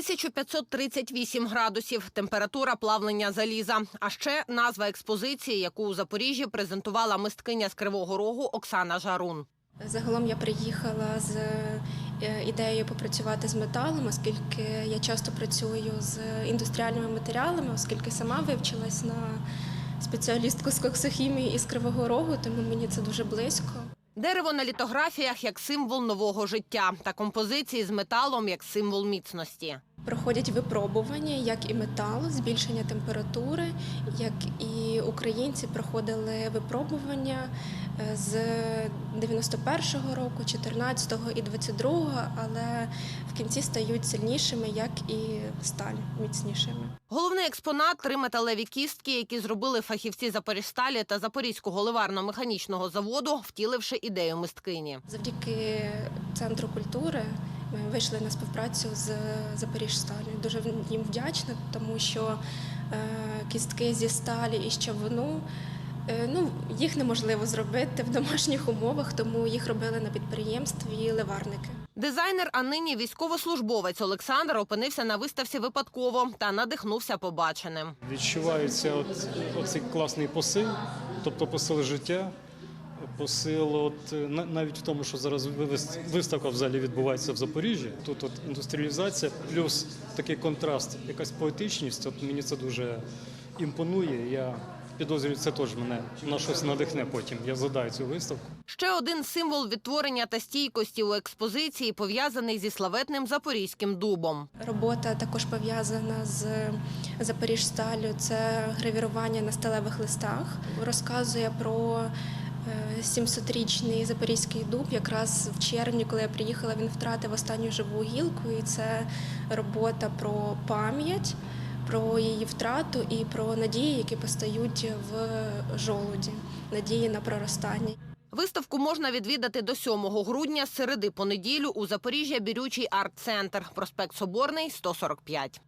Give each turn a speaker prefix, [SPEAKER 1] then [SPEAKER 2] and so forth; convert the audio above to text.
[SPEAKER 1] 1538 градусів, температура плавлення заліза. А ще назва експозиції, яку у Запоріжжі презентувала мисткиня з Кривого Рогу Оксана Жарун.
[SPEAKER 2] Загалом я приїхала з е, ідеєю попрацювати з металом, оскільки я часто працюю з індустріальними матеріалами, оскільки сама вивчилась на спеціалістку з коксохімії із Кривого Рогу, тому мені це дуже близько.
[SPEAKER 1] Дерево на літографіях як символ нового життя та композиції з металом як символ міцності.
[SPEAKER 2] Проходять випробування, як і метал, збільшення температури, як і українці проходили випробування е, з 91-го року, 14-го і 22-го, але кінці стають сильнішими, як і сталь міцнішими.
[SPEAKER 1] Головний експонат три металеві кістки, які зробили фахівці Запоріжсталі та Запорізького ливарно-механічного заводу, втіливши ідею мисткині.
[SPEAKER 2] Завдяки центру культури ми вийшли на співпрацю з Запоріжсталю. Дуже їм вдячна, тому що е, кістки зі сталі і щавину. е, Ну, їх неможливо зробити в домашніх умовах, тому їх робили на підприємстві ливарники.
[SPEAKER 1] Дизайнер, а нині військовослужбовець Олександр опинився на виставці випадково та надихнувся побаченим.
[SPEAKER 3] Відчувається от, оцей класний посил, тобто посил життя, посил от, навіть в тому, що зараз виставка в залі відбувається в Запоріжжі. Тут от індустріалізація, плюс такий контраст, якась поетичність. От мені це дуже імпонує. Я підозрюю, це теж мене на щось надихне потім. Я задаю цю виставку.
[SPEAKER 1] Ще один символ відтворення та стійкості у експозиції пов'язаний зі славетним запорізьким дубом.
[SPEAKER 2] Робота також пов'язана з Запоріжсталю. Це гравірування на сталевих листах. Розказує про е, 700-річний запорізький дуб. Якраз в червні, коли я приїхала, він втратив останню живу гілку, і це робота про пам'ять. Про її втрату і про надії, які постають в жолуді, надії на проростання.
[SPEAKER 1] Виставку можна відвідати до 7 грудня середи по неділю у Запоріжжя Бірючий арт-центр, проспект Соборний, 145.